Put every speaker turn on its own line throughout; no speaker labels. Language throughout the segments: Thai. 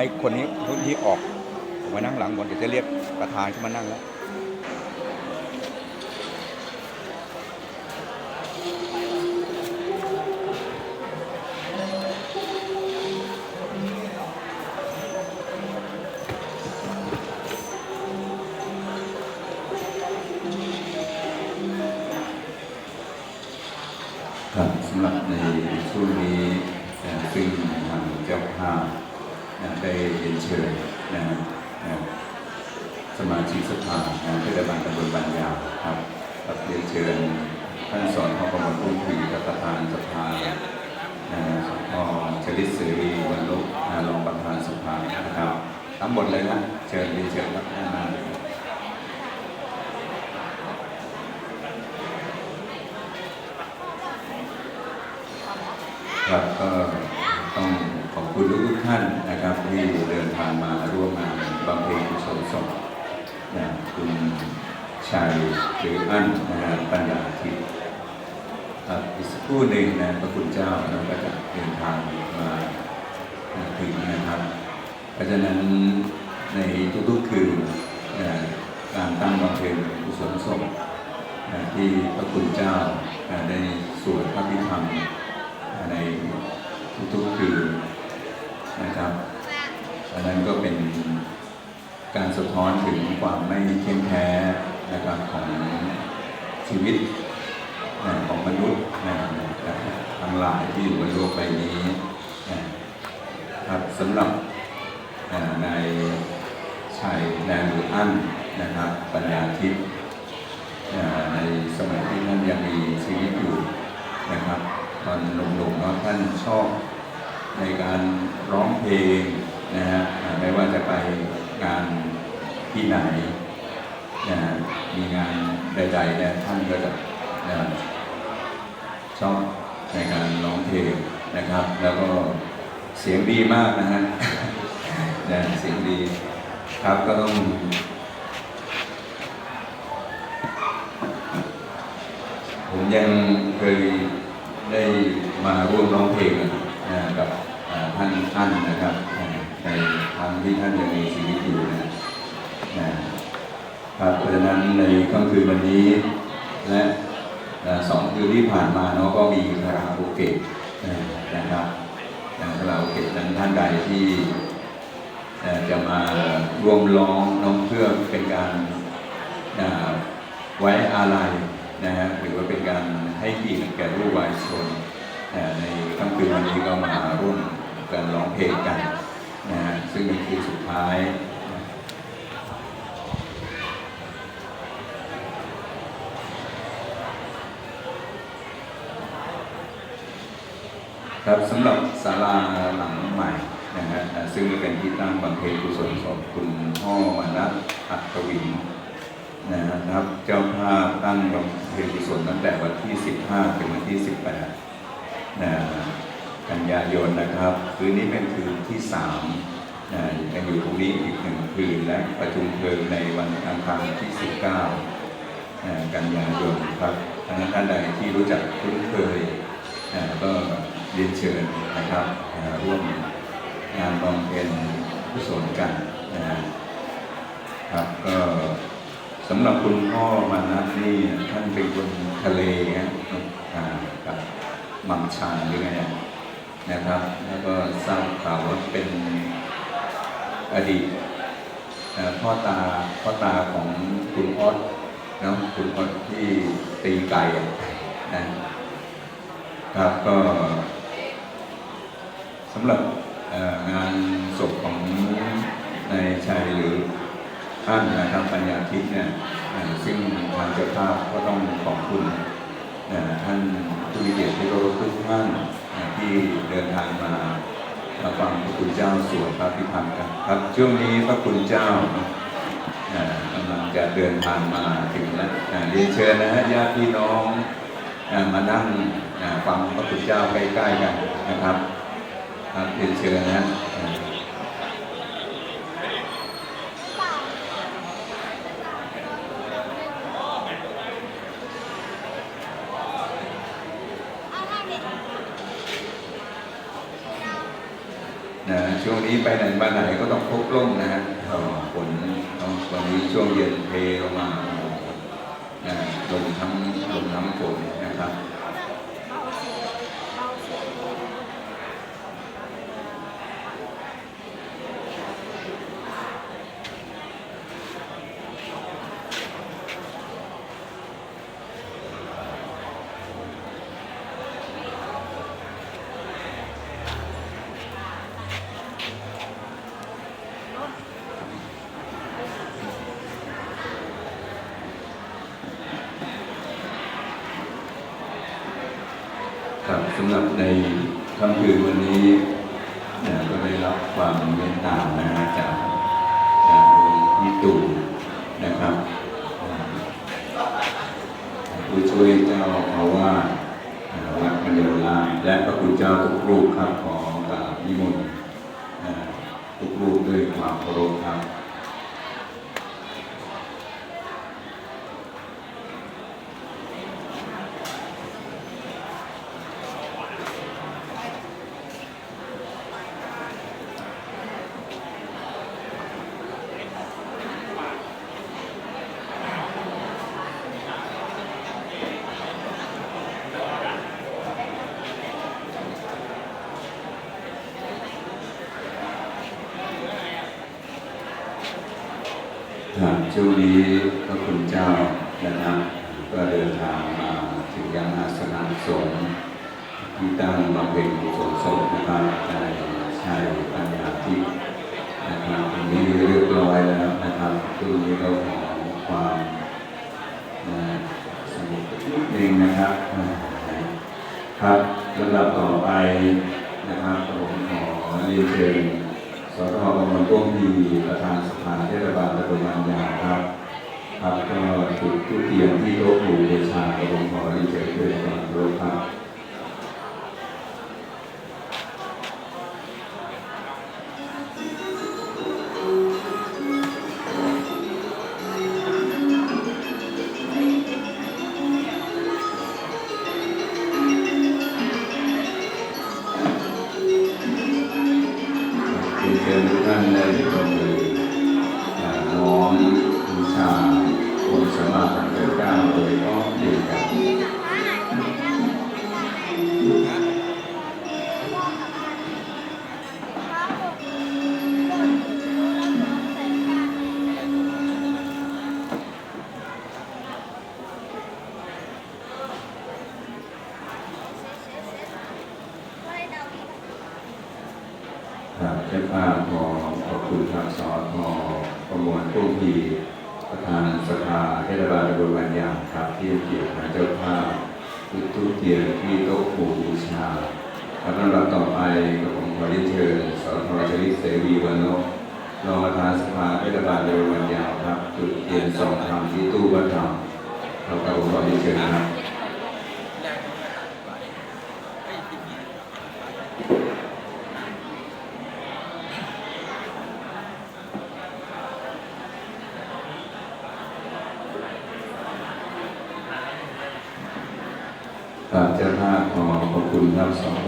ให้คนนี้คนที่ออกผมมานั่งหลังบนเดี๋ยวจะเรียกประธานขึ้นมานั่งแล้ว
เรียนเชิญนะฮะสมาชิกสภานะเทศบาลตำบลบางยาวครับรับเรียนเชิญท่านสอนพอกมลพุ่มผีกับประธานสภานะฮะสพชลิศเสรีวันลุกรองประธานสภานะครับทั้งหมดเลยนะเชิญเรียนเชิญครับท่านมาเลยครับ ครับก็ต้องขอบคุณ ท่านนะครับที่เดินทางมาร่วมงานบำเพ็ญกุศลศพนะคุณชัยหรืออั้นนะฮะปัญญาทิพย์อีกสักครู่หนึ่งนะพระคุณเจ้าเราก็จะเดินทางมาถึงนะครับเพราะฉะนั้นในทุกๆคืนนะการตั้งบำเพ็ญกุศลศพที่พระคุณเจ้านะได้สวดพระพิธรรม ในทุกๆคืนนะครับอันนั้นก็เป็นการ สะท้อนถึงความไม่เที่ยงแท้นะครับของชีวิตของมนุษย์ทั้งหลายที่อยู่บนโลกใบนี้ครับสำหรับอ่านชัยแดนหรืออั้นนะครับปัญญาทิพย์ในสมัยที่ท่านยังมีชีวิตอยู่นะครับตอนหนุ่มๆเนาะท่านชอบในการร้องเพลงนะฮะไม่ว่าจะไปงาน ที่ไหนนะมีงานใดๆเนี่ยท่านก็จะนะชอบในการร้องเพลงนะครับ แล้วก็เสียงดีมากนะฮะนะเสียงดีครับก็ต้องผมยังเคยได้มาร่วมร้องเพลงนะกับท่านท่านนะครับในครั้งที่ท่านยังมีชีวิตอยู่นะ ครับเพราะฉะนั้นในค่ำคืนวันนี้และสองคืนที่ผ่านมาเนาะก็มีคาราโอเกะนะครับคาราโอเกะนั้นท่านใดที่จะมาร่วมร้องน้องเพื่อเป็นการไว้อาลัยนะฮะหรือว่าเป็นการให้เกียรติแก่ผู้วายชนในค่ำคืนวันนี้ก็มาร่วมกันร้องเพลงกันนะฮะซึ่งเป็นคืนสุดท้ายนะ ครับสำหรับศาลาหลังใหม่นะฮะซึ่งเป็นที่ตั้งบำเพ็ญกุศลศพคุณพ่อมนัสอัศวินนะครับ เจ้าภาพตั้งบำเพ็ญกุศลตั้งแต่วันที่ 15 ถึงวันที่ 18นะกันยายนนะครับ คืนนี้เป็นคืนที่3นะยังอยู่ตรงนี้อีกหนึ่งคืนและประชุมเพลิงในวันอังคารที่ 19นะกันยายนครับท่านท่านใดที่รู้จักคุ้นเคยนะก็ รียนเชิญนะครับร่วมงานบำเพ็ญกุศลกันนะครับก็สำหรับคุณพ่อมานัทนี่ท่านเป็นคนทะเลครับับมังชานหรือไงนะครับ แล้วก็ทราบข่าวว่าเป็นอดีตพ่อตาพ่อตาของคุณออสนะคุณออสที่ตีไก่นะครับก็ สำหรับงานศพของนายชัยหรือท่านนะครับปัญญาทิพย์เนี่ยซึ่งทางเจ้าภาพก็ต้องขอบคุณท่านผู้มีเกียรติที่เคารพทุกท่านที่เดินทางมามาฟังพระคุณเจ้าสวดพระพิธรรมกันครับช่วงนี้พระคุณเจ้ากำลังจะเดินทางมาถึงแล้วเรียนเชิญนะฮะญาติพี่น้องมานั่งฟังพระคุณเจ้าใกล้ๆกันนะครับ ครับเรียนเชิญนะนะช่วงนี้ไปไหนมาไหนก็ต้องพกร่มนะฮะฝนวันนี้ช่วงเย็นเทลงมานะลงทั้งลงน้ำฝนำหรับในค่ำคืนวันนี้นะก็ได้รับความเมตตานะฮะจากจากหลวงพี่ตู่นะครับผู้ช่วยเจ้าอาวาสอ่าวัดมันเดลลามและพระคุณเจ้าทุกรูปครับขอกราบนิมนต์ทุกรูปด้วยความเคารพครับช่วงนี้พระคุณเจ้านะครับก็เดินทางมาถึงยังอาสนะสงฆ์ที่ตั้งบำเพ็ญกุศลศพนะครับในชัยปัญญาทิพย์นะครับตรงนี้เรียบร้อยแล้วนะครับช่วงนี้เราขอความสงบนิดนึงนะครับ ครับลำดับต่อไปนะครับผมขอเรียนเชิญสทบรุงร่วมดีประธานสภาเทศบาลตะบนบางยาครับ ครับก็จุดทุกเทียนที่โต๊ะหมู่บูชาหลวงพ่อที่เจิดด้วยความเคารพครับ ศบายอย่างครับที่เกี่ยวกับเจ้าภาพทุกทุกเทียนที่โต๊ะหมู่บูชาครับลำดับต่อไปก็ผมขอเรียนเชิญสอทรชลิตเสวีวันโนรองประธานสภาเทศบาลตำบลบางยาวครับ จุดเทียนสองธรรมที่ตู้วัดธรรมเราก็ผมขอเรียนเชิญนะครับ กราบเจ้าภาพขอขอบคุณท่านสพ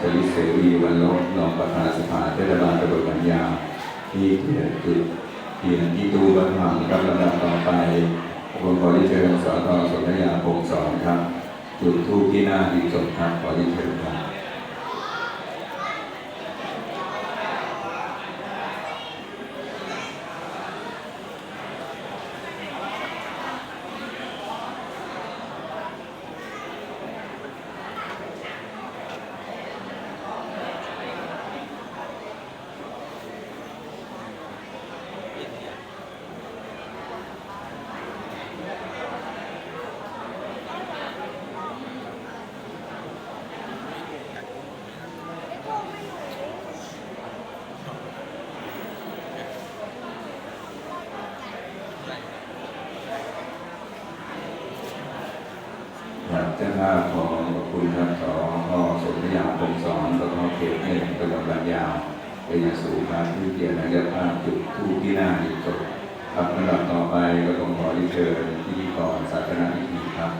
ชลิตเสรีวันลบรองประธานสภาเทศบาลตำบลบางยางที่เกียรติจุดเทียนที่ตู้วัดธรรมกับลำดับต่อไป ผมขอที่เชิญสอทสนธยาพงศ์สอนครับจุดทูปที่หน้าดีสมครับขอที่เชิญครับ เจ้าภาพขอขอบคุณครับสพสนธยาพงศ์สอนสพเขตหนึ่งตำบลบางยาวเป็นอย่างสูงครับที่เกียรตินายกภาพจุดทูปที่หน้าหีบศพครับลำดับต่อไปก็ต้องขอที่เชิญพิธีกรศาสนาอีกทีครับ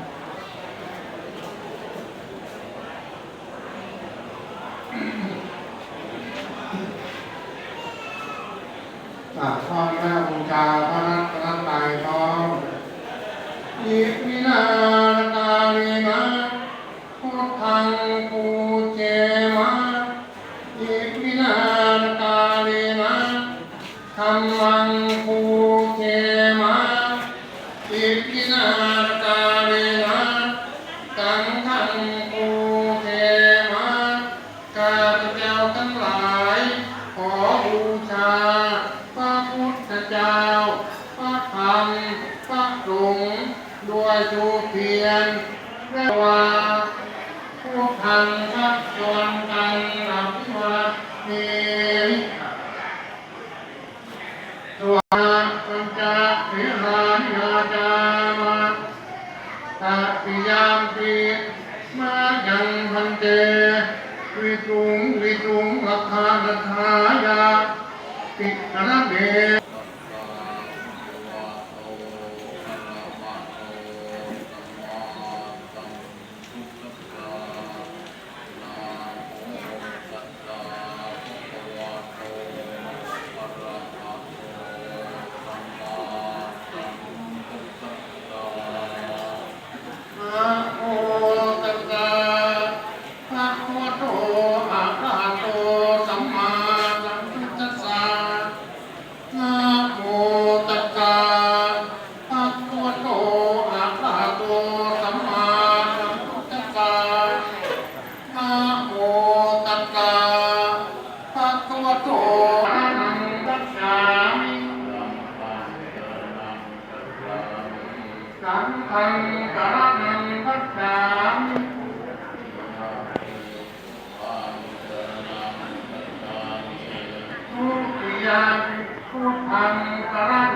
நிற்கிறார்
สังฆงสารนังพัฒนามทุติยังพุทางสาร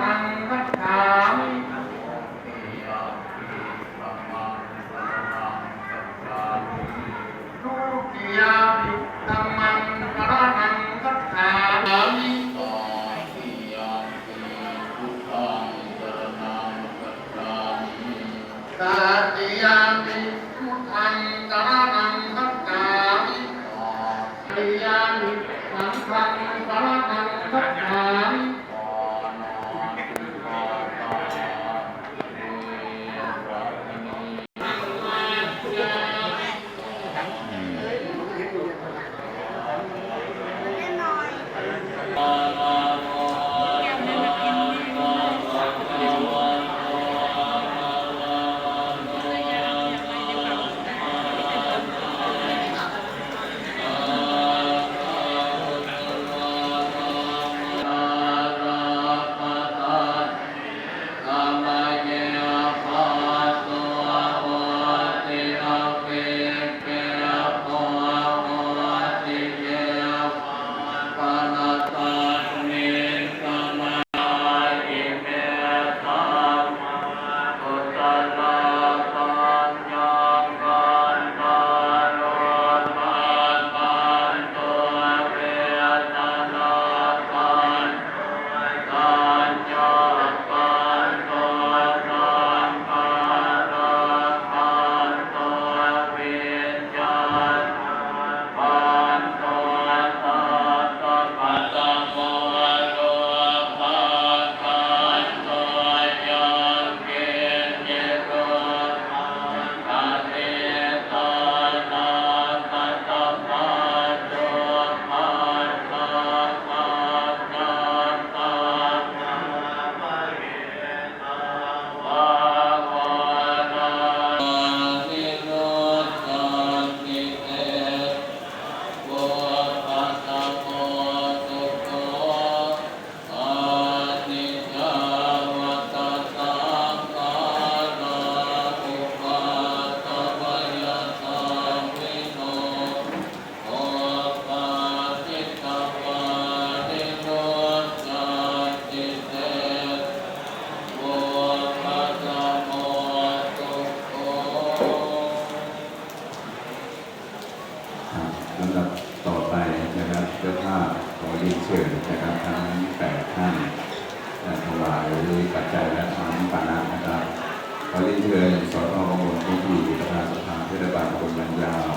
ขอเรีเชิญสทมงคลที่ดีประธานสภาเทศบาลคนบางยาว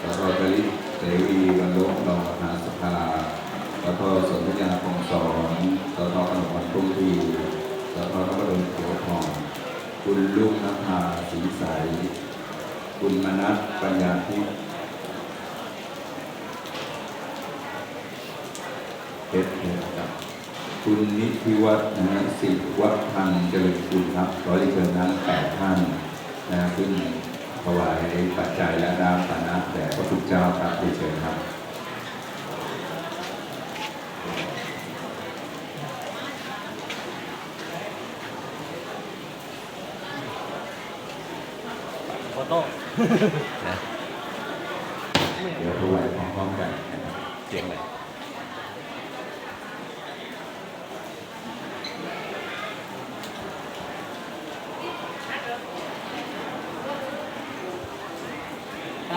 แล้วก็ปริเสวีบรรลุรองประธานสภาแล้วก็สนัญญาคงสอนสทขนมวันตุ้งทีสทน
พดลเขียทองคุณลูกนภาสีใส คุณมนัสปัญญาทิพย์ คุณนิธิวัฒน์นะฮะสิวัฒน์เจริญคุณครับขอเรียนเชิญทั้งแปดท่านนะขึ้นถวายปัจจัยและน้ำปานะแด่พระพุทธเจ้าครับเรียเชิญครับ
โฟโต้
เดี๋ยวถวายพร้อมๆกันนะครับ
เสียงไหน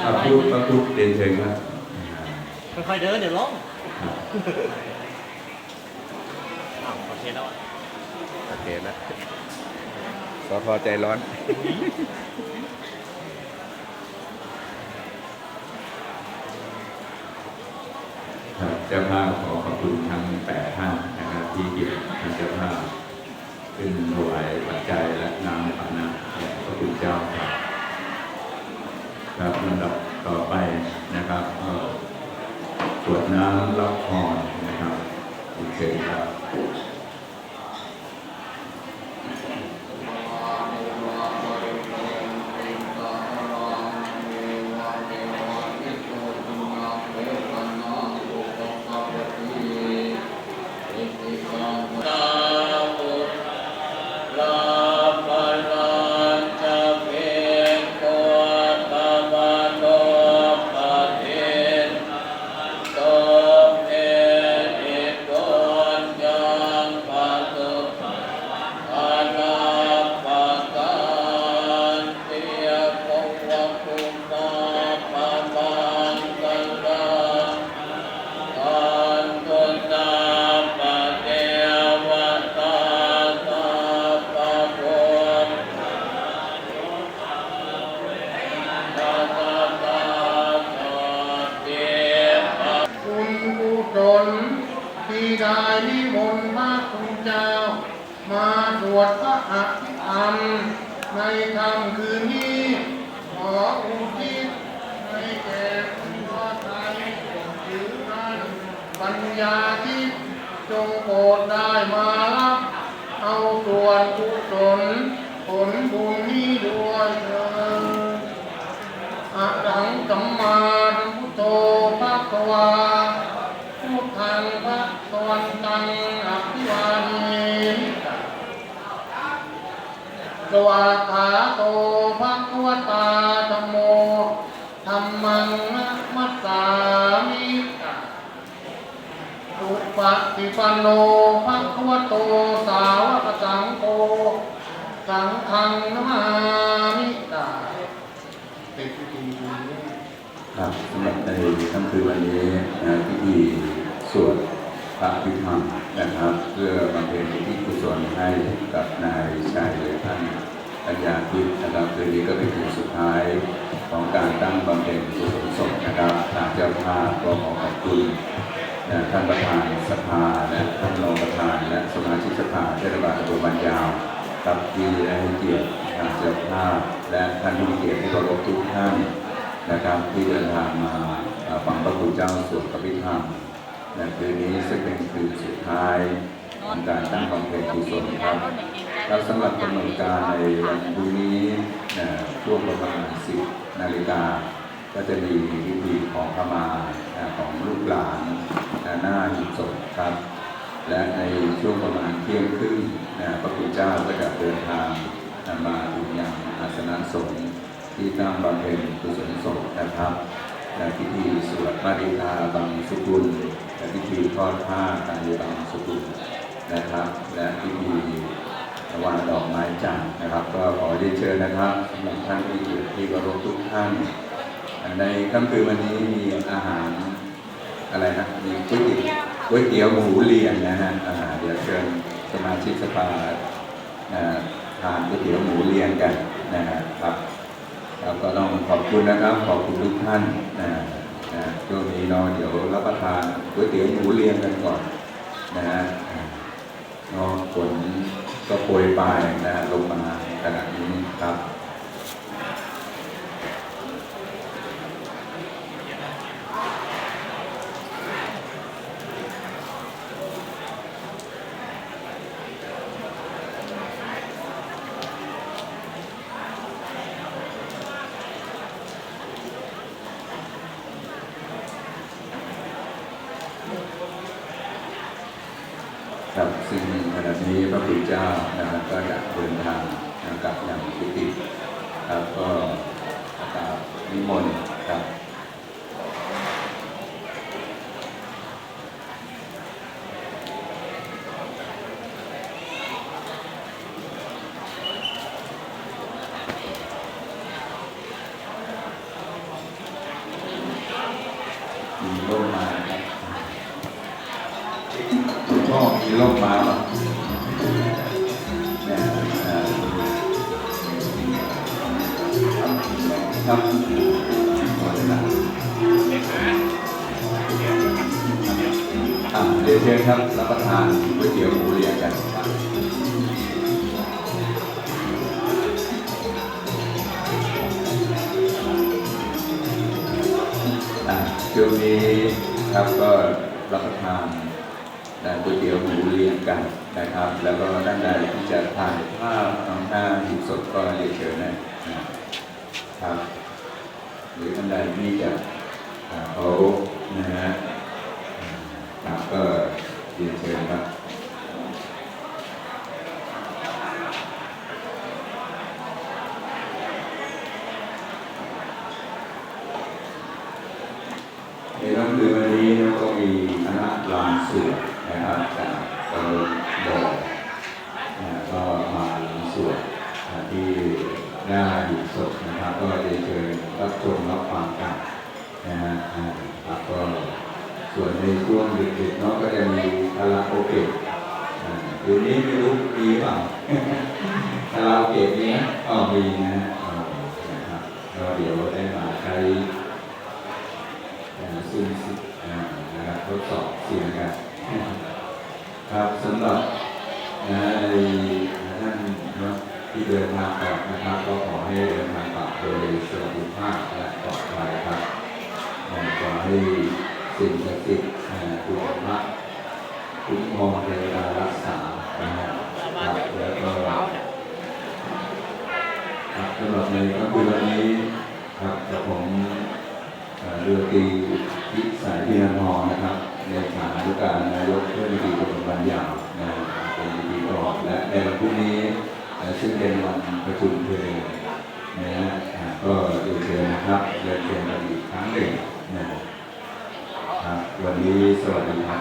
พระพุทธพระพุทธเรียนเชิญครับ
ค่อยๆเดินเดี๋ยวล้ม
ครับ
อ้าวโอเคแล้วอะ
โอเคนะสอทอใจร้อน
ครับเจ้าภาพขอขอบคุณทั้งแปดท่านนะครับที่เกี่ยวทางเจ้าภาพขึ้นถวายปัจจัยและน้ำปานะแด่พระคุณเจ้าครับครับลำดับต่อไปนะครับก็ ตรวจน้ำรับพรนะครับ
โอเค
ครับ ปัญญาที่จงโปรดได้มารับเอาส่วนกุศลผลบุญนี้ด้วยเถิดอะหังสัมมาสัมพุทโธภะคะวาพุทธังภะคะวันตังอภิวาเทมิสวากขาโตภะคะวตาธัมโมธัมมังนะมัสสามิสุ ปฏิปันโนภะคะวะโต สาวกสังโฆ สังฆังนมามิตาเป็นพิธี
ครับสำหรับในค่ำคืนวันนี้นะพิธีสวดพระพิธรรมนะครับ เพื่อบำเพ็ญที่กุศลให้กับนายชายเลยท่านปัญญาทิพย์นะครับคืนนี้ก็เป็นคืนสุดท้ายของการตั้งบำเพ็ญกุศลศพนะครับทางเจ้าภาพก็ขอขอบคุณ นะท่านประธานสภาและท่านรองประธานและสมาชิกสภาเทศบาลตำบลบรรยาวครับที่ได้ให้เกียรติทางเจ้าภาพและท่านผู้มีเกียรติที่เคารพทุกท่านนะครับที่เดินทางมาฟังพระคุณเจ้าสวดพระพิธรรมในคืนนี้ซึ่งเป็นคืนสุดท้ายของการตั้งบำเพ็ญกุศลครับแล้วสำหรับกำหนดการในวันพรุ่งนี้นะช่วงประมาณ 10 นาฬิกา ก็จะมีพิธีของขมาของลูกหลาน ครับ และในช่วงประมาณเที่ยงครึ่งนะพระคุณเจ้าก็จะเดินทางมาถึงยังอาสนะสงฆ์ที่ตั้งบำเพ็ญกุศลศพนะครับและพิธีสวดมาริกาบังสุกุลและพิธีทอดผ้ากายบังสุกุลนะครับ และพิธีวางดอกไม้จันทร์นะครับ ก็ขอเรียนเชิญนะครับสำหรับท่านที่อยู่ที่เคารพทุกท่าน ในค่ำคืนวันนี้มีอาหารอะไรนะมีก๋วยเตี๋ยว ก๋วยเตี๋ยวหมูเรียงนะฮะอ่าเดี๋ยวเชิญสมาชิกสภาทานก๋วยเตี๋ยวหมูเรียงกันนะครับแล้วก็ต้องขอบคุณนะครับขอบคุณทุกท่านนะนะช่วงนี้เนาะเดี๋ยวรับประทานก๋วยเตี๋ยวหมูเรียงกันก่อนนะฮะอ่าเนาะฝนก็โปรยปลายนะลงมาขณะนี้ครับ ช่วงนี้ครับก็รับประทานนก๋วยเตี๋ยวหมูเรียงกันนะครับ แล้วก็ด้านใดที่จะทานภาพน้ำหน้าหิบสดก็เรียนเชิญนะครับ หรือท่านใดที่จะเขานะฮะนัก็เรียนเชิญครับ ในค่ำคืนวันนี้เราก็มีคณะรำสวดนะครับจากตำบลบ่อนะก็มาลำสวดอ่าที่หน้าหิบศพนะครับ ก็เรียนเชิญรับชมรับฟังกัน อ่าครับก็ส่วนในช่วงดึกๆเนาะก็จะมีคาราโอเกะอ่าเดี๋ยวนี้ไม่รู้มีเปล่าคาราโอเกะมีนะอ๋อมีนะฮะนะครับก็เดี๋ยวได้มาใช้ซึ่งนะครับทดสอบเสียงกันครับสำหรับนะในท่านนะที่เดินทางกลับนะครับ ก็ขอให้เดินทางกลับโดยสวัสดิภาพและปลอดภัยครับ ขอให้สิ่งศักดิ์สิทธิ์นะคุณพระคุ้มครองเทวดารักษาครับแล้วก็ครับสำหรับในก็คือวันนี้ครับกับผมเอ่อเรือตีพิสายพินันทอนะครับในฐานะผู้การนายกเพื่อนดีประจำวันยาวนะเป็นพิธีกรและในวันพรุ่งนี้ซึ่งเป็นวันประชุมเพล เรียน